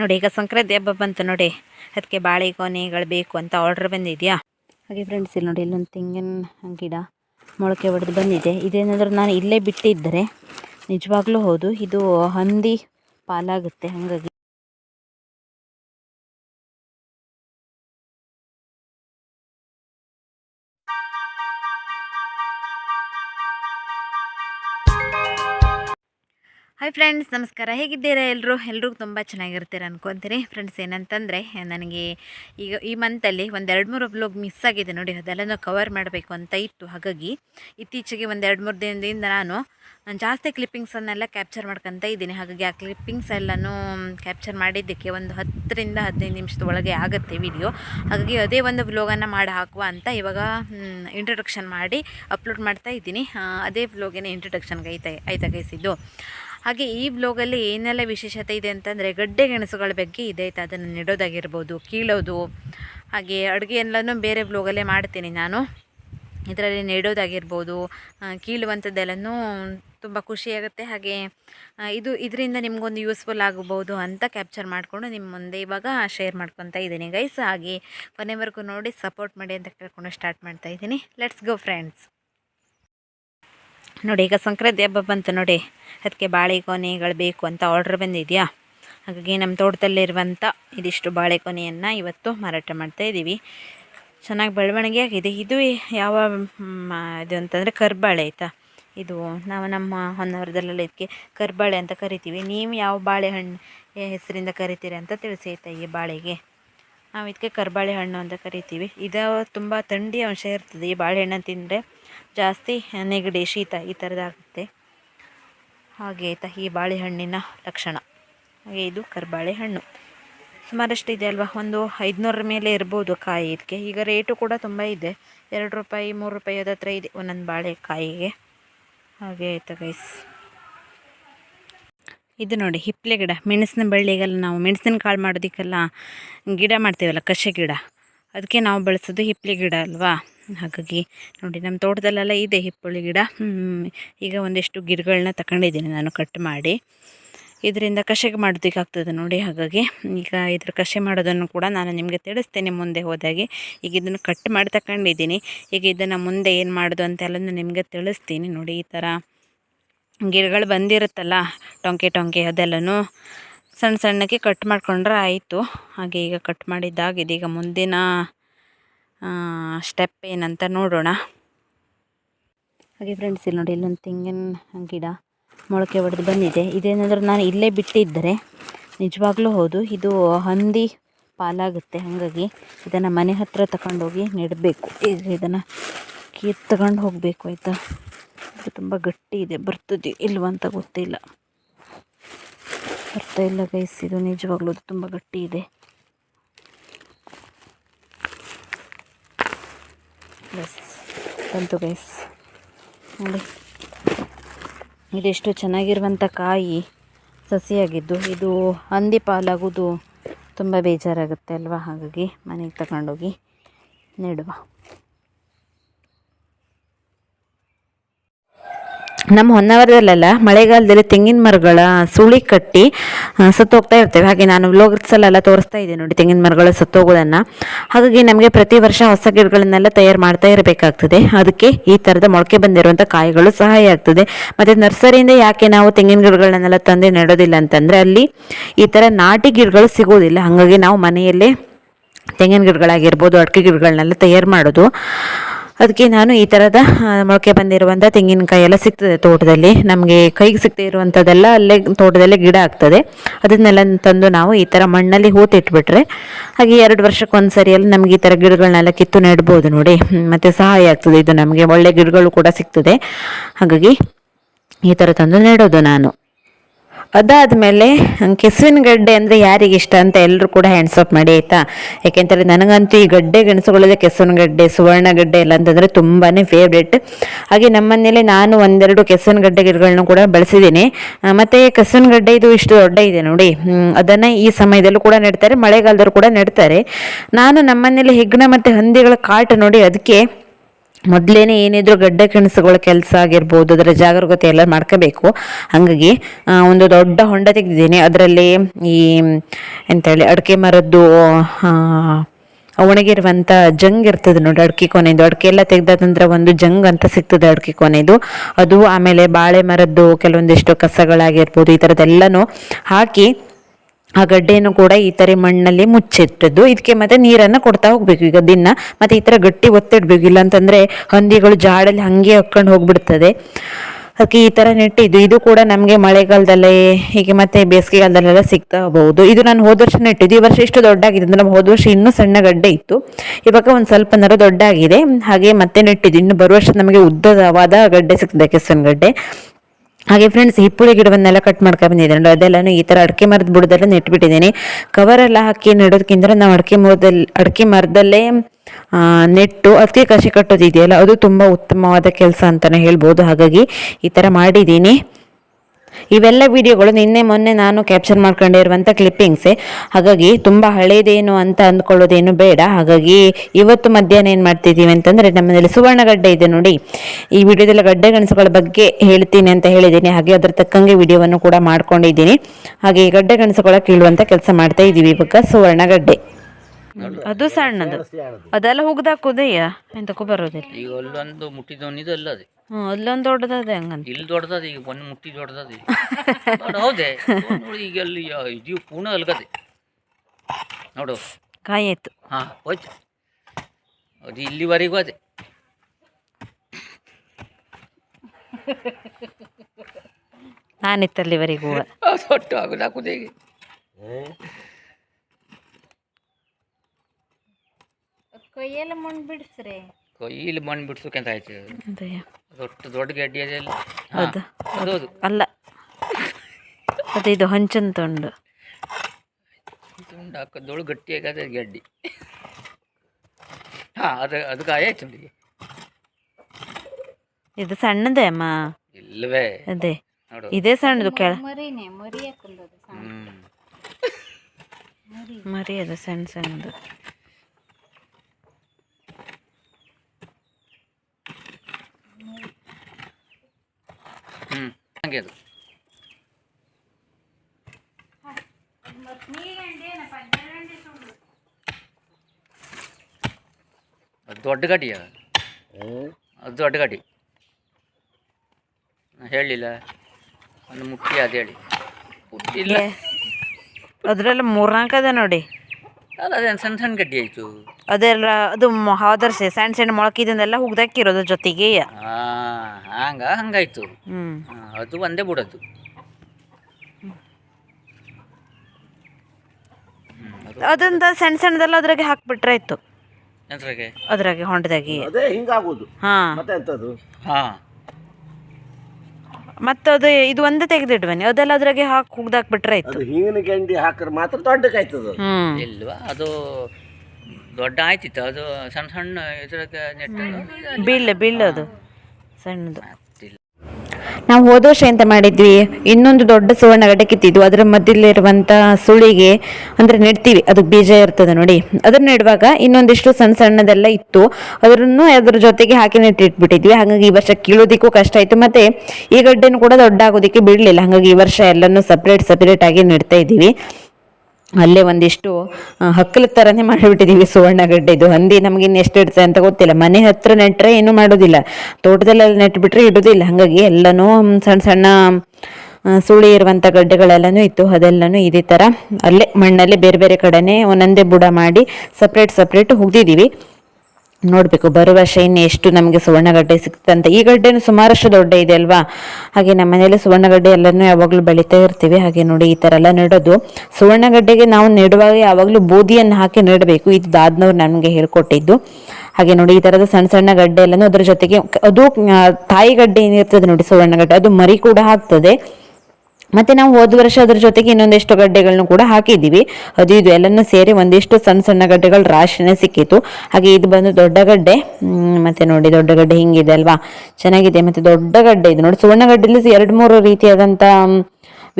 ನೋಡಿ, ಈಗ ಸಂಕ್ರಾಂತಿ ಹಬ್ಬ ಬಂತು ನೋಡಿ. ಅದಕ್ಕೆ ಬಾಳೆಗೊನೆಗಳು ಬೇಕು ಅಂತ ಆರ್ಡ್ರ್ ಬಂದಿದೆಯಾ? ಹಾಗೆ ಫ್ರೆಂಡ್ಸ್ ಇಲ್ಲಿ ನೋಡಿ, ಇಲ್ಲೊಂದು ತೆಂಗಿನ ಗಿಡ ಮೊಳಕೆ ಹೊಡೆದು ಬಂದಿದೆ. ಇದೇನಾದರೂ ನಾನು ಇಲ್ಲೇ ಬಿಟ್ಟಿದ್ದರೆ ನಿಜವಾಗ್ಲೂ ಹೌದು. ಇದು ಹಂದಿ ಪಾಲಾಗುತ್ತೆ, ಹಾಗಾಗಿ. ಹಾಯ್ ಫ್ರೆಂಡ್ಸ್ ನಮಸ್ಕಾರ. ಹೇಗಿದ್ದೀರಾ ಎಲ್ಲರೂ ಎಲ್ರಿಗೂ ತುಂಬ ಚೆನ್ನಾಗಿರ್ತೀರ ಅನ್ಕೊತೀನಿ. ಫ್ರೆಂಡ್ಸ್ ಏನಂತಂದರೆ, ನನಗೆ ಈಗ ಈ ಮಂತಲ್ಲಿ ಒಂದು ಎರಡು ಮೂರು ಬ್ಲಾಗ್ ಮಿಸ್ ಆಗಿದೆ ನೋಡಿ. ಅದೆಲ್ಲನೂ ಕವರ್ ಮಾಡಬೇಕು ಅಂತ ಇತ್ತು, ಹಾಗಾಗಿ ಇತ್ತೀಚೆಗೆ ಒಂದು ಎರಡು ಮೂರು ದಿನದಿಂದ ನಾನು ಜಾಸ್ತಿ ಕ್ಲಿಪ್ಪಿಂಗ್ಸನ್ನೆಲ್ಲ ಕ್ಯಾಪ್ಚರ್ ಮಾಡ್ಕೊತ ಇದ್ದೀನಿ. ಹಾಗಾಗಿ ಆ ಕ್ಲಿಪ್ಪಿಂಗ್ಸ್ ಎಲ್ಲನೂ ಕ್ಯಾಪ್ಚರ್ ಮಾಡಿದ್ದಕ್ಕೆ ಒಂದು ಹತ್ತರಿಂದ ಹದಿನೈದು ನಿಮಿಷದ ಒಳಗೆ ಆಗುತ್ತೆ ವಿಡಿಯೋ ಹಾಗಾಗಿ ಅದೇ ಒಂದು ವ್ಲೋಗನ್ನು ಮಾಡಿ ಹಾಕುವ ಅಂತ ಇವಾಗ ಇಂಟ್ರೊಡಕ್ಷನ್ ಮಾಡಿ ಅಪ್ಲೋಡ್ ಮಾಡ್ತಾ ಇದ್ದೀನಿ. ಅದೇ ವ್ಲೋಗೇನೆ ಇಂಟ್ರೊಡಕ್ಷನ್ಗೆ ಐತೆ ಐತಗೈಸಿದ್ದು ಗೈಸಿದ್ದು ಹಾಗೆ ಈ ಬ್ಲೋಗಲ್ಲಿ ಏನೆಲ್ಲ ವಿಶೇಷತೆ ಇದೆ ಅಂತಂದರೆ ಗಡ್ಡೆ ಗೆಣಸುಗಳ ಬಗ್ಗೆ ಇದೆ ಆಯ್ತು ಅದನ್ನು ನೆಡೋದಾಗಿರ್ಬೋದು, ಕೀಳೋದು, ಹಾಗೆ ಅಡುಗೆ ಎಲ್ಲನೂ ಬೇರೆ ಬ್ಲೋಗಲ್ಲೇ ಮಾಡ್ತೀನಿ ನಾನು. ಇದರಲ್ಲಿ ನೆಡೋದಾಗಿರ್ಬೋದು ಕೀಳುವಂಥದ್ದೆಲ್ಲನೂ ತುಂಬ ಖುಷಿಯಾಗುತ್ತೆ. ಹಾಗೆ ಇದು ಇದರಿಂದ ನಿಮಗೊಂದು ಯೂಸ್ಫುಲ್ ಆಗಬಹುದು ಅಂತ ಕ್ಯಾಪ್ಚರ್ ಮಾಡಿಕೊಂಡು ನಿಮ್ಮ ಮುಂದೆ ಇವಾಗ ಶೇರ್ ಮಾಡ್ಕೊತಾ ಇದ್ದೀನಿ ಗೈಸ್ ಹಾಗೆ ಕೊನೆವರೆಗೂ ನೋಡಿ ಸಪೋರ್ಟ್ ಮಾಡಿ ಅಂತ ಕೇಳ್ಕೊಂಡು ಸ್ಟಾರ್ಟ್ ಮಾಡ್ತಾ ಇದ್ದೀನಿ. ಲೆಟ್ಸ್ ಗೋ ಫ್ರೆಂಡ್ಸ್ ನೋಡಿ, ಈಗ ಸಂಕ್ರಾಂತಿ ಹಬ್ಬ ಬಂತು ನೋಡಿ. ಅದಕ್ಕೆ ಬಾಳೆಗೊನೆಗಳು ಬೇಕು ಅಂತ ಆರ್ಡ್ರ್ ಬಂದಿದೆಯಾ? ಹಾಗಾಗಿ ನಮ್ಮ ತೋಟದಲ್ಲಿರುವಂಥ ಇದಿಷ್ಟು ಬಾಳೆಗೊನೆಯನ್ನು ಇವತ್ತು ಮಾರಾಟ ಮಾಡ್ತಾ ಇದ್ದೀವಿ ಚೆನ್ನಾಗಿ ಬೆಳವಣಿಗೆ ಆಗಿದೆ. ಇದು ಯಾವ ಇದು ಅಂತಂದರೆ ಕರ್ಬಾಳೆ ಆಯಿತಾ? ಇದು ನಾವು ನಮ್ಮ ಹೊನ್ನಾವರದಲ್ಲೆಲ್ಲ ಇದಕ್ಕೆ ಕರ್ಬಾಳೆ ಅಂತ ಕರಿತೀವಿ. ನೀವು ಯಾವ ಬಾಳೆಹಣ್ಣು ಹೆಸರಿಂದ ಕರಿತೀರಿ ಅಂತ ತಿಳಿಸಿ ಆಯಿತಾ ಈ ಬಾಳೆಗೆ? ನಾವು ಇದಕ್ಕೆ ಕರ್ಬಾಳೆ ಹಣ್ಣು ಅಂತ ಕರಿತೀವಿ. ಇದು ತುಂಬ ಥಂಡಿ ಅಂಶ ಇರ್ತದೆ. ಈ ಬಾಳೆಹಣ್ಣು ತಿಂದರೆ ಜಾಸ್ತಿ ನೆಗಡಿ, ಶೀತ ಈ ಥರದ್ದಾಗುತ್ತೆ ಹಾಗೆ ಆಯಿತಾ ಈ ಬಾಳೆಹಣ್ಣಿನ ಲಕ್ಷಣ. ಹಾಗೆ ಇದು ಕರ್ಬಾಳೆ ಹಣ್ಣು. ಸುಮಾರಷ್ಟು ಇದೆ ಅಲ್ವಾ? ಒಂದು ಐದುನೂರ ಮೇಲೆ ಇರ್ಬೋದು ಕಾಯಿ ಇದಕ್ಕೆ ಈಗ ರೇಟು ಕೂಡ ತುಂಬ ಇದೆ. ಎರಡು ರೂಪಾಯಿ, ಮೂರು ರೂಪಾಯಿ ಅದ ಹತ್ರ ಇದೆ ಒಂದೊಂದು ಬಾಳೆಕಾಯಿಗೆ ಹಾಗೆ ಆಯಿತಾ ಗೈಸ್ ಇದು ನೋಡಿ, ಹಿಪ್ಲೆ ಗಿಡ. ಮೆಣಸಿನ ಬಳ್ಳಿಗೆಲ್ಲ ನಾವು ಮೆಣಸಿನ ಕಾಳು ಮಾಡೋದಕ್ಕೆಲ್ಲ ಗಿಡ ಮಾಡ್ತೀವಲ್ಲ, ಕಷೆ ಗಿಡ. ಅದಕ್ಕೆ ನಾವು ಬಳಸೋದು ಹಿಪ್ಲೆ ಗಿಡ ಅಲ್ವಾ? ಹಾಗಾಗಿ ನೋಡಿ, ನಮ್ಮ ತೋಟದಲ್ಲೆಲ್ಲ ಇದೆ ಹಿಪ್ಪಳಿ ಗಿಡ. ಈಗ ಒಂದಿಷ್ಟು ಗಿಡಗಳನ್ನ ತಗೊಂಡಿದ್ದೀನಿ ನಾನು ಕಟ್ ಮಾಡಿ. ಇದರಿಂದ ಕಷೆಗೆ ಮಾಡೋದಕ್ಕಾಗ್ತದೆ ನೋಡಿ, ಹಾಗಾಗಿ ಈಗ ಇದ್ರ ಕಷೆ ಮಾಡೋದನ್ನು ಕೂಡ ನಾನು ನಿಮಗೆ ತಿಳಿಸ್ತೇನೆ ಮುಂದೆ ಹೋದಾಗೆ. ಈಗ ಇದನ್ನು ಕಟ್ ಮಾಡಿ ತಗೊಂಡಿದ್ದೀನಿ ಈಗ ಇದನ್ನು ಮುಂದೆ ಏನು ಮಾಡೋದು ಅಂತೆಲ್ಲ ನಿಮಗೆ ತಿಳಿಸ್ತೀನಿ ನೋಡಿ, ಈ ಥರ ಗಿಡಗಳು ಬಂದಿರುತ್ತಲ್ಲ, ಟೊಂಕೆ ಟೊಂಕೆ ಅದೆಲ್ಲನೂ ಸಣ್ಣ ಸಣ್ಣಕ್ಕೆ ಕಟ್ ಮಾಡಿಕೊಂಡ್ರೆ ಆಯಿತು. ಹಾಗೆ ಈಗ ಕಟ್ ಮಾಡಿದ್ದಾಗಿದೆ. ಈಗ ಮುಂದಿನ ಸ್ಟೆಪ್ ಏನಂತ ನೋಡೋಣ. ಹಾಗೆ ಫ್ರೆಂಡ್ಸ್ ಇಲ್ಲಿ ನೋಡಿ ಇಲ್ಲೊಂದು ತೆಂಗಿನ ಗಿಡ ಮೊಳಕೆ ಹೊಡೆದು ಬಂದಿದೆ. ಇದೇನಾದರೂ ನಾನು ಇಲ್ಲೇ ಬಿಟ್ಟಿದ್ದರೆ ನಿಜವಾಗ್ಲೂ ಹೌದು. ಇದು ಹಂದಿ ಪಾಲಾಗುತ್ತೆ. ಹಾಗಾಗಿ ಇದನ್ನು ಮನೆ ಹತ್ತಿರ ತಗೊಂಡೋಗಿ ನೆಡಬೇಕು. ಈಗ ಇದನ್ನು ಕೀತ್ ತಗೊಂಡು ಹೋಗಬೇಕು, ಆಯಿತಾ? ತುಂಬ ಗಟ್ಟಿ ಇದೆ. ಬರ್ತದೆ ಇಲ್ವ ಅಂತ ಗೊತ್ತಿಲ್ಲ. ಬರ್ತಾ ಇಲ್ಲ ಗೈಸ್ ಇದು ನಿಜವಾಗ್ಲೂ ಅದು ತುಂಬ ಗಟ್ಟಿ ಇದೆ. ಬಸ್ ಬಂತು ಗೈಸ್ ನೋಡಿ. ಇದೆಷ್ಟು ಚೆನ್ನಾಗಿರುವಂಥ ಕಾಯಿ, ಸಸಿಯಾಗಿದ್ದು. ಇದು ಹಂದಿ ಪಾಲಾಗೋದು ತುಂಬ ಬೇಜಾರಾಗುತ್ತೆ ಅಲ್ವಾ? ಹಾಗಾಗಿ ಮನೆಗೆ ತಗೊಂಡೋಗಿ ನೆಡುವ. ನಮ್ಮ ಹೊನ್ನಾವರದಲ್ಲೆಲ್ಲ ಮಳೆಗಾಲದಲ್ಲಿ ತೆಂಗಿನ ಮರಗಳ ಸುಳಿ ಕಟ್ಟಿ ಸತ್ತೋಗ್ತಾ ಇರ್ತೇವೆ. ಹಾಗೆ ನಾನು ವ್ಲೋಗ್ಸಲ್ಲೆಲ್ಲ ತೋರಿಸ್ತಾ ಇದ್ದೀನಿ ನೋಡಿ ತೆಂಗಿನ ಮರಗಳು ಸತ್ತೋಗೋದನ್ನು. ಹಾಗಾಗಿ ನಮಗೆ ಪ್ರತಿ ವರ್ಷ ಹೊಸ ಗಿಡಗಳನ್ನೆಲ್ಲ ತಯಾರು ಮಾಡ್ತಾ ಇರಬೇಕಾಗ್ತದೆ. ಅದಕ್ಕೆ ಈ ಥರದ ಮೊಳಕೆ ಬಂದಿರುವಂಥ ಕಾಯಿಗಳು ಸಹಾಯ ಆಗ್ತದೆ. ಮತ್ತು ನರ್ಸರಿಯಿಂದ ಯಾಕೆ ನಾವು ತೆಂಗಿನ ಗಿಡಗಳನ್ನೆಲ್ಲ ತಂದು ನೆಡೋದಿಲ್ಲ ಅಂತಂದರೆ ಅಲ್ಲಿ ಈ ಥರ ನಾಟಿ ಗಿಡಗಳು ಸಿಗೋದಿಲ್ಲ. ಹಾಗಾಗಿ ನಾವು ಮನೆಯಲ್ಲೇ ತೆಂಗಿನ ಗಿಡಗಳಾಗಿರ್ಬೋದು, ಅಡಿಕೆ ಗಿಡಗಳನ್ನೆಲ್ಲ ತಯಾರು ಮಾಡೋದು. ಅದಕ್ಕೆ ನಾನು ಈ ಥರದ ಮೊಳಕೆ ಬಂದಿರುವಂಥ ತೆಂಗಿನಕಾಯಿ ಎಲ್ಲ ಸಿಗ್ತದೆ ತೋಟದಲ್ಲಿ. ನಮಗೆ ಕೈಗೆ ಸಿಗ್ತಾ ಇರುವಂಥದ್ದೆಲ್ಲ ಅಲ್ಲೇ ತೋಟದಲ್ಲೇ ಗಿಡ ಆಗ್ತದೆ. ಅದನ್ನೆಲ್ಲ ತಂದು ನಾವು ಈ ಥರ ಮಣ್ಣಲ್ಲಿ ಹೂತಿಟ್ಬಿಟ್ರೆ ಹಾಗೆ ಎರಡು ವರ್ಷಕ್ಕೊಂದು ಸರಿಯಲ್ಲಿ ನಮಗೆ ಈ ಥರ ಗಿಡಗಳನ್ನೆಲ್ಲ ಕಿತ್ತು ನೆಡ್ಬೋದು ನೋಡಿ. ಮತ್ತು ಸಹಾಯ ಆಗ್ತದೆ. ಇದು ನಮಗೆ ಒಳ್ಳೆ ಗಿಡಗಳು ಕೂಡ ಸಿಗ್ತದೆ. ಹಾಗಾಗಿ ಈ ಥರ ತಂದು ನೆಡೋದು ನಾನು. ಅದಾದಮೇಲೆ ಕೆಸುವಿನ ಗಡ್ಡೆ ಅಂದರೆ ಯಾರಿಗೆ ಇಷ್ಟ ಅಂತ ಎಲ್ಲರೂ ಕೂಡ ಹ್ಯಾಂಡ್ಸ್ ಆಫ್ ಮಾಡಿ ಆಯಿತಾ? ಯಾಕೆಂತಂದರೆ ನನಗಂತೂ ಈ ಗಡ್ಡೆ ಗೆಣಸುಗಳಲ್ಲಿ ಕೆಸುವಿನ ಗಡ್ಡೆ, ಸುವರ್ಣ ಗಡ್ಡೆ ಎಲ್ಲ ಅಂತಂದರೆ ತುಂಬಾ ಫೇವ್ರೇಟ್ ಹಾಗೆ ನಮ್ಮನೇಲಿ ನಾನು ಒಂದೆರಡು ಕೆಸುವಿನ ಗಡ್ಡೆ ಗಿಡಗಳನ್ನ ಕೂಡ ಬೆಳೆಸಿದ್ದೀನಿ. ಮತ್ತು ಮತ್ತೆ ಕೆಸುವಿನ ಗಡ್ಡೆ ಇದು ಇಷ್ಟು ದೊಡ್ಡ ಇದೆ ನೋಡಿ. ಅದನ್ನು ಈ ಸಮಯದಲ್ಲೂ ಕೂಡ ನೆಡ್ತಾರೆ, ಮಳೆಗಾಲದಲ್ಲೂ ಕೂಡ ನೆಡ್ತಾರೆ. ನಾನು ನಮ್ಮನೇಲಿ ಹೆಗ್ಗಣ ಮತ್ತು ಹಂದಿಗಳ ಕಾಟ ನೋಡಿ, ಅದಕ್ಕೆ ಮೊದಲೇನೆ ಏನಿದ್ರು ಗಡ್ಡೆ ಕೆಣಸುಗಳ ಕೆಲಸ ಆಗಿರ್ಬೋದು, ಅದರ ಜಾಗರೂಕತೆ ಎಲ್ಲ ಮಾಡ್ಕೋಬೇಕು. ಹಾಗಾಗಿ ಒಂದು ದೊಡ್ಡ ಹೊಂಡ ತೆಗೆದಿದ್ದೀನಿ. ಅದರಲ್ಲಿ ಈ ಎಂಥೇಳಿ ಅಡಿಕೆ ಮರದ್ದು ಒಣಗಿರುವಂಥ ಜಂಗ್ ಇರ್ತದೆ ನೋಡಿ, ಅಡಿಕೆ ಕೊನೆದು. ಅಡಿಕೆ ಎಲ್ಲ ನಂತರ ಒಂದು ಜಂಗ್ ಅಂತ ಸಿಗ್ತದೆ ಅಡಿಕೆ ಕೊನೆದು. ಅದು ಆಮೇಲೆ ಬಾಳೆ ಮರದ್ದು, ಕೆಲವೊಂದಿಷ್ಟು ಕಸಗಳಾಗಿರ್ಬೋದು, ಈ ಥರದ್ದೆಲ್ಲನೂ ಹಾಕಿ ಆ ಗಡ್ಡೆಯನ್ನು ಕೂಡ ಈ ಥರ ಮಣ್ಣಲ್ಲಿ ಮುಚ್ಚಿಟ್ಟದ್ದು. ಇದಕ್ಕೆ ಮತ್ತೆ ನೀರನ್ನು ಕೊಡ್ತಾ ಹೋಗ್ಬೇಕು ಈಗ ದಿನ. ಮತ್ತೆ ಈ ಥರ ಗಟ್ಟಿ ಒತ್ತಿಡ್ಬೇಕು. ಇಲ್ಲಾಂತಂದ್ರೆ ಹಂದಿಗಳು ಜಾಡಲ್ಲಿ ಹಾಗೆ ಹೊಕ್ಕೊಂಡು ಹೋಗ್ಬಿಡ್ತದೆ. ಅದಕ್ಕೆ ಈ ಥರ ನೆಟ್ಟಿದ್ದು. ಇದು ಕೂಡ ನಮಗೆ ಮಳೆಗಾಲದಲ್ಲೇ, ಹೀಗೆ ಮತ್ತೆ ಬೇಸಿಗೆಗಾಲದಲ್ಲೆಲ್ಲ ಸಿಗ್ತಾ ಹೋಗ್ಬೋದು. ಇದು ನಾನು ಹೋದ ವರ್ಷ ನೆಟ್ಟಿದ್ದು. ಈ ವರ್ಷ ಇಷ್ಟು ದೊಡ್ಡಾಗಿದೆ ಅಂದರೆ ನಮ್ಮ ಹೋದ ವರ್ಷ ಇನ್ನೂ ಸಣ್ಣ ಗಡ್ಡೆ ಇತ್ತು. ಇವಾಗ ಒಂದು ಸ್ವಲ್ಪ ನರ ದೊಡ್ಡ ಆಗಿದೆ ಹಾಗೆ ಮತ್ತೆ ನೆಟ್ಟಿದ್ದು. ಇನ್ನು ಬರುವ ವರ್ಷ ನಮಗೆ ಉದ್ದವಾದ ಗಡ್ಡೆ ಸಿಗ್ತದೆ ಕೆಸನ್ ಗಡ್ಡೆ. ಹಾಗೆ ಫ್ರೆಂಡ್ಸ್ ಹಿಪ್ಪುಳಿ ಗಿಡವನ್ನೆಲ್ಲ ಕಟ್ ಮಾಡ್ಕೊಂಡು ಬಂದಿದ್ದೀನಿ. ಅದೆಲ್ಲನೂ ಈ ಥರ ಅಡಿಕೆ ಮರದ ಬುಡದಲ್ಲ ನೆಟ್ಬಿಟ್ಟಿದ್ದೀನಿ. ಕವರ್ ಎಲ್ಲ ಹಾಕಿ ನೆಡೋದಕ್ಕಿಂತ ನಾವು ಅಡಿಕೆ ಮರದಲ್ಲಿ ಅಡಿಕೆ ಮರದಲ್ಲೇ ನೆಟ್ಟು ಅದಕ್ಕೆ ಕಸಿ ಕಟ್ಟೋದಿದೆಯಲ್ಲ, ಅದು ತುಂಬ ಉತ್ತಮವಾದ ಕೆಲಸ ಅಂತಲೇ ಹೇಳ್ಬೋದು. ಹಾಗಾಗಿ ಈ ಥರ ಮಾಡಿದ್ದೀನಿ. ಇವೆಲ್ಲ ವಿಡಿಯೋಗಳು ನಿನ್ನೆ ಮೊನ್ನೆ ನಾನು ಕ್ಯಾಪ್ಚರ್ ಮಾಡ್ಕೊಂಡಿರುವಂಥ ಕ್ಲಿಪ್ಪಿಂಗ್ಸೇ ಹಾಗಾಗಿ ತುಂಬ ಹಳೇದೇನು ಅಂತ ಅಂದ್ಕೊಳ್ಳೋದೇನು ಬೇಡ. ಹಾಗಾಗಿ ಇವತ್ತು ಮಧ್ಯಾಹ್ನ ಏನು ಮಾಡ್ತಿದ್ದೀವಿ ಅಂತಂದರೆ ನಮ್ಮನೇಲಿ ಸುವರ್ಣಗಡ್ಡೆ ಇದೆ ನೋಡಿ. ಈ ವಿಡಿಯೋದಲ್ಲಿ ಗಡ್ಡೆ ಗೆಣಸುಗಳ ಬಗ್ಗೆ ಹೇಳ್ತೀನಿ ಅಂತ ಹೇಳಿದ್ದೀನಿ. ಹಾಗೆ ಅದ್ರ ತಕ್ಕಂಗೆ ವಿಡಿಯೋವನ್ನು ಕೂಡ ಮಾಡ್ಕೊಂಡಿದ್ದೀನಿ. ಹಾಗೆ ಈ ಗಡ್ಡೆ ಗೆಣಸುಗಳ ಕೀಳುವಂಥ ಕೆಲಸ ಮಾಡ್ತಾ ಇದ್ದೀವಿ ಇವಾಗ ಸುವರ್ಣಗಡ್ಡೆ ಅದು ಸಣ್ಣದು. ಅದೆಲ್ಲ ಹುಗ್ದಾಕೋದಯ್ಯ ಎಂತಕ್ಕೂ ಬರೋದಿಲ್ಲ. ಈಗ ಅಲ್ಲೊಂದು ಮುಟ್ಟಿದವನಿದು ಅಲ್ಲದೆ ಹ್ಞೂ ಅಲ್ಲೊಂದು ದೊಡ್ಡದದೆ ಹಂಗಂತ. ಇಲ್ಲಿ ದೊಡ್ಡದದ ಈಗ ಒಂದು ಮುಟ್ಟಿ ದೊಡ್ಡದದ. ನೋಡು ಹೌದೇ? ನೋಡಿ ಈಗ ಅಲ್ಲಿ ಇದು ಪೂರ್ಣ ಅಲ್ಗದೆ. ನೋಡು. ಕಾಯಿತು. ಹಾಂ ಹೋಯ್ತು. ಅದು ಇಲ್ಲಿವರೆಗೂ ಅದೇ. ನಾನಿತ್ತಲ್ಲಿವರೆಗೂ ದೊಡ್ಡ ಆಗುದು ಹಾಕುದು ಹೇಗೆ? ಕೈಯೆಲ್ಲ ಮಣ್ಣು ಬಿಡಿಸ್ರಿ? ಕೊಯ್ಲಿ ಮಣ್ಣು ಬಿಡ್ಸೋಕೆ ಅಂತ ಆಯ್ತು? ಅದೇ. ದೊಡ್ಡ ದೊಡ್ಡ ಗಡ್ಡಿ ಅದೆಲ್ಲ ಹೌದು. ಅದು ಹೌದು. ಅಲ್ಲ. ಅದು ಇದು ಹೊಂಚನ್ ತುಂಡು. ತುಂಡು ಹಾಕೋದೊಳು ಗಟ್ಟಿ ಆಗದೆ ಗಡ್ಡಿ. ಹಾಂ ಅದು ಗಾಯ ಆಯ್ತು ನೋಡಿ. ಇದು ಸಣ್ಣದೇ ಅಮ್ಮ? ಇಲ್ಲವೇ? ಅದೇ. ನೋಡು. ಇದೇ ಸಣ್ಣದು ಕೆಳ ಮರಿನೇ ಮರಿ. ಹಾಕೊಂಡದು ಮರಿ ಅದು ಸಣ್ಣ ಸಣ್ಣದು. ಹ್ಞೂ ಹಂಗೆ ಅದು. ಅದು ದೊಡ್ಡ ಗಾಡಿಯ ಅದು. ದೊಡ್ಡ ಗಾಡಿ ಹೇಳಿಲ್ಲ ಒಂದು ಮುಖ್ಯ ಅದು ಹೇಳಿ. ಅದರಲ್ಲಿ ಅದ್ರಲ್ಲಿ ಮೂರ್ನಾಲ್ಕು ಅದ ನೋಡಿ. ಅಲ್ಲ ಅದೇನು ಸಣ್ಣ ಸಣ್ಣ ಗಡ್ಡಿ ಆಯಿತು? ಅದೆಲ್ಲ ಅದು ಹಾದರ್ಸೆ ಸಣ್ಣ ಸಣ್ಣ ಮೊಳಕಿದನ್ನೆಲ್ಲ ಹುಗ್ದಾಕಿರೋದು ಜೊತೆಗೆ. ಹಾಂ ಹಂಗ ಹಂಗಾಯ್ತು. ಹ್ಞೂ ಅದು ಒಂದೇ ಬಿಡೋದು ಅದಂತ ಸಣ್ಣ ಸಣ್ಣದೆಲ್ಲ ಅದ್ರಾಗೆ ಹಾಕ್ಬಿಟ್ರೆ ಆಯ್ತು. ಎಂತ್ರಾಗೆ ಅದ್ರಾಗೆ ಹೊಂಡದಾಗಿ ಅದೇ ಹಿಂಗಾಗೋದು. ಹಾಂ. ಮತ್ತೆ ಎಂತದು ಹಾಂ. ಮತ್ತೆ ಅದು ಇದು ಒಂದೇ ತೆಗೆದಿಡ್ಬನ್ನಿ ಅದೆಲ್ಲ ಅದ್ರಾಗೆ ಹಾಕಿ ಹುಗ್ದಾಕ್ಬಿಟ್ರೆ ಆಯ್ತು. ಅದು ಹಿಂಗಿನ ಗೆಂಡಿ ಹಾಕ್ರೆ ಮಾತ್ರ ದೊಡ್ಡಕ್ಕಾಯ್ತದ ಕಾಯ್ತದ ಇಲ್ವಾ? ಅದು ದೊಡ್ಡ ಆಯ್ತಿತ್ತು. ಅದು ಸಣ್ಣ ಸಣ್ಣ ಇದ್ರಾಗ ಬಿಲ್ಲ ಬಿಲ್ಲ ಅದು. ಸಣ್ಣದು. ನಾವು ಹೋದ ವರ್ಷ ಎಂತ ಮಾಡಿದ್ವಿ? ಇನ್ನೊಂದು ದೊಡ್ಡ ಸುವರ್ಣ ಗಡ್ಡೆ ಕಿತ್ತಿದ್ವು. ಅದರ ಮಧ್ಯದಲ್ಲಿರುವಂಥ ಸುಳಿಗೆ ಅಂದರೆ ನೆಡ್ತೀವಿ. ಅದಕ್ಕೆ ಬೀಜ ಇರ್ತದೆ ನೋಡಿ. ಅದನ್ನ ನೆಡುವಾಗ ಇನ್ನೊಂದಿಷ್ಟು ಸಣ್ಣ ಸಣ್ಣದೆಲ್ಲ ಇತ್ತು. ಅದನ್ನು ಅದ್ರ ಜೊತೆಗೆ ಹಾಕಿ ನೆಟ್ಟಿಟ್ಬಿಟ್ಟಿದ್ವಿ. ಹಾಗಾಗಿ ಈ ವರ್ಷ ಕೀಳೋದಕ್ಕೂ ಕಷ್ಟ ಆಯಿತು. ಮತ್ತು ಈ ಗಡ್ಡೆನೂ ಕೂಡ ದೊಡ್ಡ ಆಗೋದಕ್ಕೆ ಬಿಡಲಿಲ್ಲ. ಹಾಗಾಗಿ ಈ ವರ್ಷ ಎಲ್ಲನೂ ಸಪ್ರೇಟ್ ಸಪ್ರೇಟ್ ಆಗಿ ನೆಡ್ತಾ ಇದ್ದೀವಿ. ಅಲ್ಲೇ ಒಂದಿಷ್ಟು ಹಕ್ಕಲ ಥರನೇ ಮಾಡಿಬಿಟ್ಟಿದ್ದೀವಿ ಸುವರ್ಣಗಡ್ಡೆದು. ಹಂದಿ ನಮಗೆ ಇನ್ನು ಎಷ್ಟು ಇಡ್ತದೆ ಅಂತ ಗೊತ್ತಿಲ್ಲ. ಮನೆ ಹತ್ರ ನೆಟ್ಟರೆ ಏನೂ ಮಾಡೋದಿಲ್ಲ. ತೋಟದಲ್ಲೆಲ್ಲ ನೆಟ್ಬಿಟ್ರೆ ಇಡೋದಿಲ್ಲ. ಹಾಗಾಗಿ ಎಲ್ಲನೂ ಸಣ್ಣ ಸಣ್ಣ ಸುಳಿ ಇರುವಂಥ ಗಡ್ಡೆಗಳೆಲ್ಲನೂ ಇತ್ತು. ಅದೆಲ್ಲನೂ ಇದೇ ಥರ ಅಲ್ಲೇ ಮಣ್ಣಲ್ಲಿ ಬೇರೆ ಬೇರೆ ಕಡೆನೇ ಒಂದೊಂದೇ ಬುಡ ಮಾಡಿ ಸಪ್ರೇಟ್ ಸಪ್ರೇಟ್ ಹುಗ್ದಿದ್ದೀವಿ ನೋಡಬೇಕು. ಬರುವ ಇನ್ನು ಎಷ್ಟು ನಮಗೆ ಸುವರ್ಣಗಡ್ಡೆ ಅಂತ. ಈ ಗಡ್ಡೆನೂ ಸುಮಾರಷ್ಟು ದೊಡ್ಡ ಇದೆ ಅಲ್ವಾ? ಹಾಗೆ ನಮ್ಮ ಮನೇಲಿ ಸುವರ್ಣಗಡ್ಡೆ ಎಲ್ಲನೂ ಯಾವಾಗಲೂ ಬೆಳೀತಾ ಇರ್ತೀವಿ. ಹಾಗೆ ನೋಡಿ ಈ ಥರ ಎಲ್ಲ ನೆಡೋದು. ಸುವರ್ಣಗಡ್ಡೆಗೆ ನಾವು ನೆಡುವಾಗ ಯಾವಾಗಲೂ ಬೂದಿಯನ್ನು ಹಾಕಿ ನೆಡಬೇಕು. ಇದು ದಾದ್ನವ್ರು ನನಗೆ ಹೇಳ್ಕೊಟ್ಟಿದ್ದು. ಹಾಗೆ ನೋಡಿ ಈ ಥರದ ಸಣ್ಣ ಸಣ್ಣ ಗಡ್ಡೆ ಎಲ್ಲನೂ ಅದರ ಜೊತೆಗೆ, ಅದು ತಾಯಿ ಗಡ್ಡೆ ಏನಿರ್ತದೆ ನೋಡಿ ಸುವರ್ಣಗಡ್ಡೆ. ಅದು ಮರಿ ಕೂಡ ಹಾಕ್ತದೆ. ಮತ್ತೆ ನಾವು ಹೋದ ವರ್ಷ ಅದ್ರ ಜೊತೆಗೆ ಇನ್ನೊಂದಿಷ್ಟು ಗಡ್ಡೆಗಳನ್ನು ಕೂಡ ಹಾಕಿದ್ದೀವಿ. ಅದು ಇದು ಎಲ್ಲನೂ ಸೇರಿ ಒಂದಿಷ್ಟು ಸಣ್ಣ ಸಣ್ಣ ಗಡ್ಡೆಗಳು ರಾಶಿನೇ ಸಿಕ್ಕಿತ್ತು ಹಾಗೆ ಇದು ಬಂದು ದೊಡ್ಡ ಗಡ್ಡೆ. ಮತ್ತೆ ನೋಡಿ ದೊಡ್ಡ ಗಡ್ಡೆ ಹಿಂಗಿದೆ ಅಲ್ವಾ? ಚೆನ್ನಾಗಿದೆ. ಮತ್ತೆ ದೊಡ್ಡ ಗಡ್ಡೆ ಇದು. ನೋಡಿ ಸುವರ್ಣ ಗಡ್ಡೆಲಿ ಎರಡು ಮೂರು ರೀತಿಯಾದಂಥ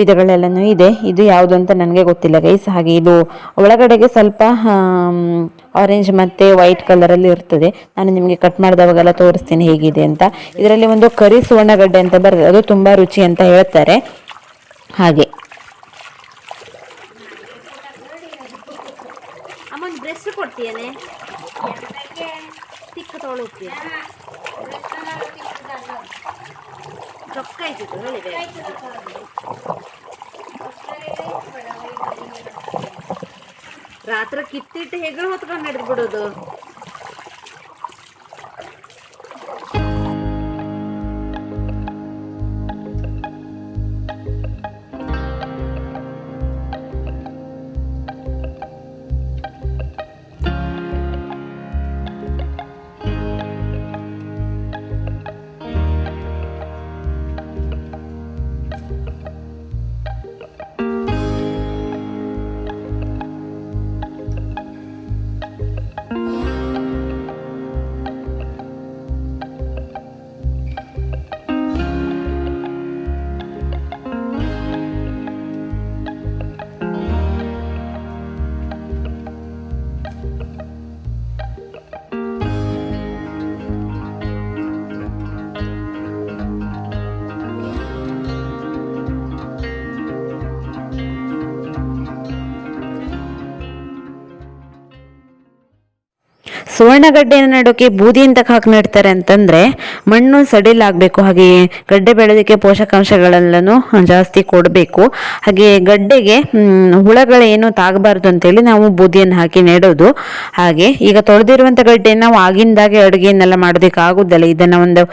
ವಿಧಗಳೆಲ್ಲನೂ ಇದೆ. ಇದು ಯಾವುದು ಅಂತ ನನಗೆ ಗೊತ್ತಿಲ್ಲ ಗೈಸ್. ಹಾಗೆ ಇದು ಒಳಗಡೆಗೆ ಸ್ವಲ್ಪ ಆರೆಂಜ್ ಮತ್ತು ವೈಟ್ ಕಲರಲ್ಲಿ ಇರ್ತದೆ. ನಾನು ನಿಮಗೆ ಕಟ್ ಮಾಡಿದವಾಗೆಲ್ಲ ತೋರಿಸ್ತೀನಿ ಹೇಗಿದೆ ಅಂತ. ಇದರಲ್ಲಿ ಒಂದು ಕರಿ ಸುವರ್ಣಗಡ್ಡೆ ಅಂತ ಬರ್ತದೆ ಅದು ತುಂಬ ರುಚಿ ಅಂತ ಹೇಳ್ತಾರೆ. ಹಾಗೆ. ಅಮ್ಮ ಒಂದು ಬ್ರೆಸ್ ಕೊಡ್ತೀಯನೆ ತಿಕ್ಕ ತೊಗೊಳುತ್ತೀಯ ರೊಕ್ಕ ಆಯ್ತು ಹೇಳಿದೆ. ರಾತ್ರಿ ಕಿತ್ತಿಟ್ಟು ಹೆಗಲು ಹೊತ್ಕೊಂಡು ಹಿಡಿದು ಬಿಡೋದು. ಸುವರ್ಣಗಡ್ಡೆನ ನೆಡೋಕೆ ಬೂದಿ ಅಂತ ಹಾಕಿ ನೆಡ್ತಾರೆ ಅಂತಂದರೆ ಮಣ್ಣು ಸಡಿಲಾಗಬೇಕು ಹಾಗೆ ಗಡ್ಡೆ ಬೆಳೆದಕ್ಕೆ ಪೋಷಕಾಂಶಗಳೆಲ್ಲನೂ ಜಾಸ್ತಿ ಕೊಡಬೇಕು. ಹಾಗೆ ಗಡ್ಡೆಗೆ ಹುಳಗಳೇನು ತಾಗಬಾರ್ದು ಅಂತೇಳಿ ನಾವು ಬೂದಿಯನ್ನು ಹಾಕಿ ನೆಡೋದು. ಹಾಗೆ ಈಗ ತೊಳೆದಿರುವಂಥ ಗಡ್ಡೆಯನ್ನು ನಾವು ಆಗಿಂದಾಗೆ ಅಡುಗೆಯನ್ನೆಲ್ಲ ಮಾಡೋದಕ್ಕೆ ಆಗೋದಲ್ಲ. ಇದನ್ನು ಒಂದು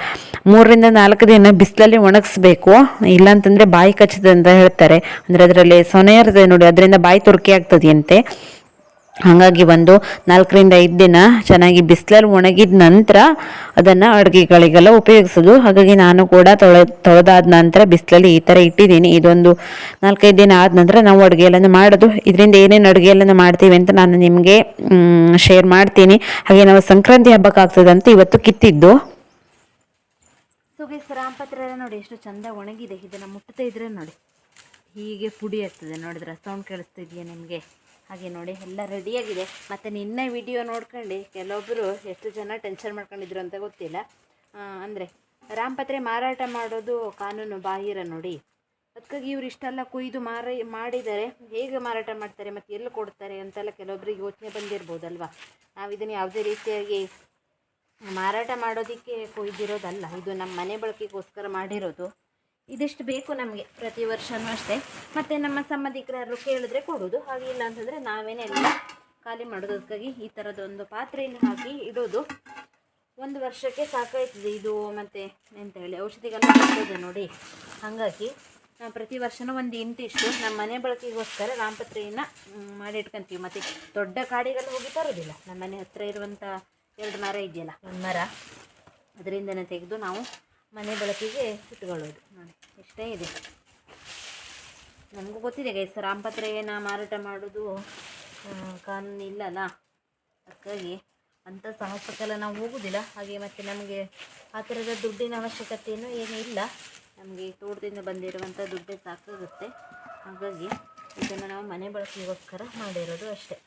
ಮೂರರಿಂದ ನಾಲ್ಕು ದಿನ ಬಿಸಿಲಲ್ಲಿ ಒಣಗಿಸ್ಬೇಕು. ಇಲ್ಲಾಂತಂದರೆ ಬಾಯಿ ಕಚ್ಚದ ಅಂತ ಹೇಳ್ತಾರೆ. ಅಂದರೆ ಅದರಲ್ಲಿ ಸೊನೆ ಇರ್ತದೆ ನೋಡಿ, ಅದರಿಂದ ಬಾಯಿ ತುರ್ಕೆ ಆಗ್ತದೆಯಂತೆ ಹಾಗಾಗಿ ಒಂದು ನಾಲ್ಕರಿಂದ ಐದು ದಿನ ಚೆನ್ನಾಗಿ ಬಿಸಿಲಲ್ಲಿ ಒಣಗಿದ ನಂತರ ಅದನ್ನು ಅಡುಗೆಗಳಿಗೆಲ್ಲ ಉಪಯೋಗಿಸೋದು. ಹಾಗಾಗಿ ನಾನು ಕೂಡ ತೊಳೆ ತೊಳೆದಾದ ನಂತರ ಬಿಸಿಲಲ್ಲಿ ಈ ಥರ ಇಟ್ಟಿದ್ದೀನಿ. ಇದೊಂದು ನಾಲ್ಕೈದು ದಿನ ಆದ ನಂತರ ನಾವು ಅಡುಗೆ ಎಲ್ಲನೂ ಮಾಡೋದು. ಇದರಿಂದ ಏನೇನು ಅಡುಗೆ ಎಲ್ಲನೂ ಮಾಡ್ತೀವಿ ಅಂತ ನಾನು ನಿಮಗೆ ಶೇರ್ ಮಾಡ್ತೀನಿ. ಹಾಗೆ ನಾವು ಸಂಕ್ರಾಂತಿ ಹಬ್ಬಕ್ಕೆ ಆಗ್ತದೆ ಅಂತ ಇವತ್ತು ಕಿತ್ತಿದ್ದು. ರಾಮಪತ್ರ ಎಲ್ಲ ನೋಡಿ ಎಷ್ಟು ಚಂದ ಒಣಗಿದೆ. ಇದನ್ನು ಮುಟ್ತಾ ಇದ್ರೆ ನೋಡಿ. ಹೀಗೆ ಪುಡಿ ಆಗ್ತದೆ ನೋಡಿದ್ರೆ? ಸೌಂಡ್ ಕೇಳಿಸ್ತಿದ್ಯಾ ನಿಮಗೆ? ಹಾಗೆ ನೋಡಿ, ಎಲ್ಲ ರೆಡಿಯಾಗಿದೆ ಮತ್ತು ನಿನ್ನೆ ವಿಡಿಯೋ ನೋಡ್ಕೊಂಡು ಕೆಲವೊಬ್ಬರು ಎಷ್ಟು ಜನ ಟೆನ್ಷನ್ ಮಾಡ್ಕೊಂಡಿದ್ರು ಅಂತ ಗೊತ್ತಿಲ್ಲ. ಅಂದರೆ ರಾಮಪತ್ರೆ ಮಾರಾಟ ಮಾಡೋದು ಕಾನೂನು ಬಾಹಿರ ನೋಡಿ. ಅದಕ್ಕಾಗಿ ಇವ್ರು ಇಷ್ಟೆಲ್ಲ ಕೊಯ್ದು ಮಾರಿ ಮಾಡಿದ್ದಾರೆ ಹೇಗೆ ಮಾರಾಟ ಮಾಡ್ತಾರೆ ಮತ್ತು ಎಲ್ಲಿ ಕೊಡ್ತಾರೆ ಅಂತೆಲ್ಲ ಕೆಲವೊಬ್ಬರಿಗೆ ಯೋಚನೆ ಬಂದಿರ್ಬೋದಲ್ವ? ನಾವು ಇದನ್ನು ಯಾವುದೇ ರೀತಿಯಾಗಿ ಮಾರಾಟ ಮಾಡೋದಕ್ಕೆ ಕೊಯ್ದಿರೋದಲ್ಲ. ಇದು ನಮ್ಮ ಮನೆ ಬಳಕೆಗೋಸ್ಕರ ಮಾಡಿರೋದು. ಇದಿಷ್ಟು ಬೇಕು ನಮಗೆ ಪ್ರತಿ ವರ್ಷವೂ ಅಷ್ಟೇ. ಮತ್ತು ನಮ್ಮ ಸಂಬಂಧಿಕರು ಯಾರು ಕೇಳಿದ್ರೆ ಕೊಡೋದು. ಹಾಗೆ ಇಲ್ಲ ಅಂತಂದರೆ ನಾವೇನೇ ಎಲ್ಲ ಖಾಲಿ ಮಾಡೋದು ಅದಕ್ಕಾಗಿ ಈ ಥರದೊಂದು ಪಾತ್ರೆಯನ್ನು ಹಾಕಿ ಇಡೋದು. ಒಂದು ವರ್ಷಕ್ಕೆ ಸಾಕಾಯ್ತದೆ ಇದು ಮತ್ತು ಎಂತ ಹೇಳಿ, ಔಷಧಿಗೆಲ್ಲ ಬರ್ತದೆ ನೋಡಿ. ಹಾಗಾಗಿ ನಾವು ಪ್ರತಿ ವರ್ಷನೂ ಒಂದು ಇಂತಿಷ್ಟು ನಮ್ಮ ಮನೆ ಬಳಕೆಗೋಸ್ಕರ ರಾಮಪತ್ರೆಯನ್ನು ಮಾಡಿ ಇಟ್ಕೊಂತೀವಿ. ಮತ್ತು ದೊಡ್ಡ ಕಾಡಿಗೆಲ್ಲ ಹೋಗಿ ತರೋದಿಲ್ಲ. ನಮ್ಮ ಮನೆ ಹತ್ತಿರ ಇರುವಂಥ ಎರಡು ಮರ ಇದೆಯಲ್ಲ, ಒಂದು ಮರ. ಅದರಿಂದನೇ ತೆಗೆದು ನಾವು ಮನೆ ಬಳಕೆಗೆ ಇಟ್ಕೊಳ್ಳೋದು. ನೋಡಿ ಇಷ್ಟೇ ಇದೆ. ನಮಗೂ ಗೊತ್ತಿದೆ ಗೈಸ್ ನಾ ಮಾರಾಟ ಮಾಡೋದು ಕಾನೂನು ಇಲ್ಲಲ್ಲ? ಅದಕ್ಕಾಗಿ ಅಂಥ ಸಾಹಸಕ್ಕೆಲ್ಲ ನಾವು ಹೋಗೋದಿಲ್ಲ. ಹಾಗೆ ಮತ್ತು ನಮಗೆ ಆ ಥರದ ದುಡ್ಡಿನ ಅವಶ್ಯಕತೆಯೂ ಏನೂ ಇಲ್ಲ. ನಮಗೆ ತೋಟದಿಂದ ಬಂದಿರುವಂಥ ದುಡ್ಡೇ ಸಾಕಾಗುತ್ತೆ. ಹಾಗಾಗಿ ಇದನ್ನು ನಾವು ಮನೆ ಬಳಕೆಗೋಸ್ಕರ ಮಾಡಿರೋದು ಅಷ್ಟೇ.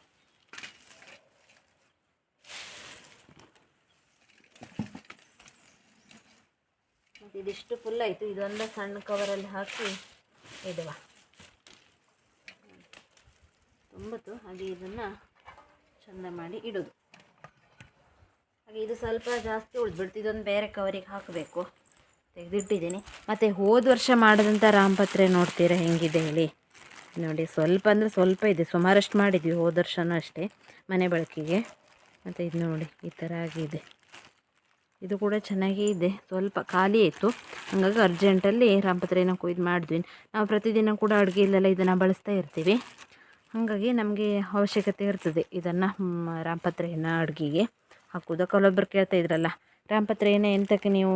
ಮತ್ತು ಇದಿಷ್ಟು ಫುಲ್ ಆಯಿತು. ಇದೊಂದು ಸಣ್ಣ ಕವರಲ್ಲಿ ಹಾಕಿ ಇಡುವ. ತುಂಬತ್ತು ಹಾಗೆ ಇದನ್ನು ಚಂದ ಮಾಡಿ ಇಡೋದು. ಹಾಗೆ ಇದು ಸ್ವಲ್ಪ ಜಾಸ್ತಿ ಉಳಿದ್ಬಿಡ್ತು. ಇದೊಂದು ಬೇರೆ ಕವರಿಗೆ ಹಾಕಬೇಕು. ತೆಗೆದಿಟ್ಟಿದ್ದೀನಿ. ಮತ್ತು ಹೋದ ವರ್ಷ ಮಾಡಿದಂಥ ರಾಮಪತ್ರೆ ನೋಡ್ತೀರಾ ಹೆಂಗಿದೆ ಹೇಳಿ. ನೋಡಿ, ಸ್ವಲ್ಪ ಅಂದರೆ ಸ್ವಲ್ಪ ಇದೆ. ಸುಮಾರಷ್ಟು ಮಾಡಿದ್ವಿ ಹೋದ ವರ್ಷನೂ ಅಷ್ಟೇ ಮನೆ ಬಳಕೆಗೆ. ಮತ್ತು ಇದು ನೋಡಿ, ಈ ಥರ ಆಗಿದೆ. ಇದು ಕೂಡ ಚೆನ್ನಾಗೇ ಇದೆ. ಸ್ವಲ್ಪ ಖಾಲಿ ಆಯಿತು ಹಾಗಾಗಿ ಅರ್ಜೆಂಟಲ್ಲಿ ರಾಮಪತ್ರೆನ ಕೊಯ್ದು ಮಾಡಿದ್ವಿ. ನಾವು ಪ್ರತಿದಿನ ಕೂಡ ಅಡುಗೆಯಲ್ಲೆಲ್ಲ ಇದನ್ನು ಬಳಸ್ತಾ ಇರ್ತೀವಿ. ಹಾಗಾಗಿ ನಮಗೆ ಅವಶ್ಯಕತೆ ಇರ್ತದೆ ಇದನ್ನು ರಾಮಪತ್ರೆಯನ್ನು ಅಡುಗೆಗೆ ಹಾಕೋದು ಕೆಲವೊಬ್ಬರು ಕೇಳ್ತಾ ಇದ್ರಲ್ಲ ರಾಮಪತ್ರೆಯನ್ನು ಎಂತಕ್ಕೆ ನೀವು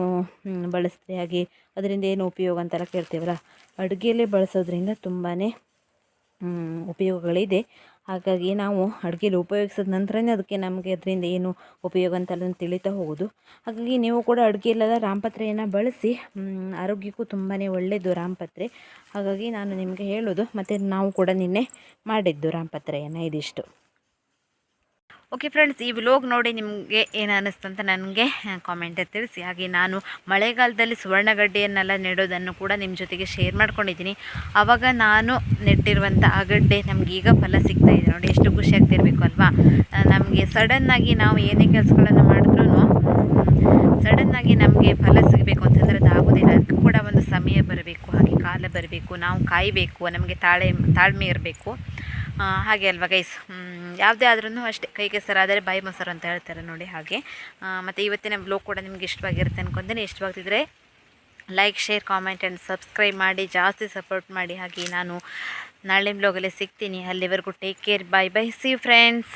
ಬಳಸ್ತೀರಿ? ಹಾಗೆ ಅದರಿಂದ ಏನು ಉಪಯೋಗ ಅಂತೆಲ್ಲ ಕೇಳ್ತೀವಲ್ಲ? ಅಡುಗೆಯಲ್ಲೇ ಬಳಸೋದ್ರಿಂದ ತುಂಬಾ ಉಪಯೋಗಗಳಿದೆ. ಹಾಗಾಗಿ ನಾವು ಅಡುಗೆಲಿ ಉಪಯೋಗಿಸಿದ ನಂತರನೇ ಅದಕ್ಕೆ ನಮಗೆ ಅದರಿಂದ ಏನು ಉಪಯೋಗ ಅಂತ ಅದನ್ನು ತಿಳಿತಾ ಹೋಗೋದು. ಹಾಗಾಗಿ ನೀವು ಕೂಡ ಅಡುಗೆಯಲ್ಲೆಲ್ಲ ರಾಮಪತ್ರೆಯನ್ನು ಬಳಸಿ ಆರೋಗ್ಯಕ್ಕೂ ತುಂಬಾ ಒಳ್ಳೆಯದು ರಾಮಪತ್ರೆ. ಹಾಗಾಗಿ ನಾನು ನಿಮಗೆ ಹೇಳೋದು, ಮತ್ತು ನಾವು ಕೂಡ ನಿನ್ನೆ ಮಾಡಿದ್ದು ರಾಮಪತ್ರೆಯನ್ನು ಇದಿಷ್ಟು. ಓಕೆ ಫ್ರೆಂಡ್ಸ್ ಈ ವ್ಲೋಗ್ ನೋಡಿ ನಿಮಗೆ ಏನು ಅನ್ನಿಸ್ತು ಅಂತ ನನಗೆ ಕಾಮೆಂಟ್ ತಿಳಿಸಿ. ಹಾಗೆ ನಾನು ಮಳೆಗಾಲದಲ್ಲಿ ಸುವರ್ಣಗಡ್ಡೆಯನ್ನೆಲ್ಲ ನೆಡೋದನ್ನು ಕೂಡ ನಿಮ್ಮ ಜೊತೆಗೆ ಶೇರ್ ಮಾಡ್ಕೊಂಡಿದ್ದೀನಿ. ಆವಾಗ ನಾನು ನೆಟ್ಟಿರುವಂಥ ಆ ಗಡ್ಡೆ ನಮ್ಗೆ ಈಗ ಫಲ ಸಿಗ್ತಾ ಇದೆ. ನೋಡಿ, ಎಷ್ಟು ಖುಷಿ ಆಗ್ತಿರ್ಬೇಕು ಅಲ್ವಾ? ನಮಗೆ ಸಡನ್ನಾಗಿ ನಾವು ಏನೇ ಕೆಲಸಗಳನ್ನು ಮಾಡಿದ್ರೂ ಸಡನ್ನಾಗಿ ನಮಗೆ ಫಲ ಸಿಗಬೇಕು ಅಂತಂದರೆ ಅದು ಆಗೋದಿಲ್ಲ ಅದಕ್ಕೂ ಕೂಡ ಒಂದು ಸಮಯ ಬರಬೇಕು, ಹಾಗೆ ಕಾಲ ಬರಬೇಕು, ನಾವು ಕಾಯಬೇಕು, ನಮಗೆ ತಾಳೆ, ತಾಳ್ಮೆ ಇರಬೇಕು. ಹಾಗೆ ಅಲ್ವಾ ಗೈಸ್ ಯಾವುದೇ ಆದ್ರೂ ಅಷ್ಟೇ, ಕೈ ಕೆಸರಾದರೆ ಬಾಯಿ ಮೊಸರು ಅಂತ ಹೇಳ್ತಾರೆ ನೋಡಿ ಹಾಗೆ. ಮತ್ತು ಇವತ್ತಿನ ಬ್ಲೋಗ್ ಕೂಡ ನಿಮ್ಗೆ ಇಷ್ಟವಾಗಿರುತ್ತೆ ಅನ್ಕೊಂತೀನಿ. ಇಷ್ಟವಾಗ್ತಿದ್ರೆ like share comment and subscribe ಮಾಡಿ, ಜಾಸ್ತಿ ಸಪೋರ್ಟ್ ಮಾಡಿ ಹಾಗೆ ನಾನು ನಾಳೆ ಬ್ಲಾಗಲ್ಲಿ ಸಿಗ್ತೀನಿ. ಅಲ್ಲಿವರೆಗೂ take care bye bye see friends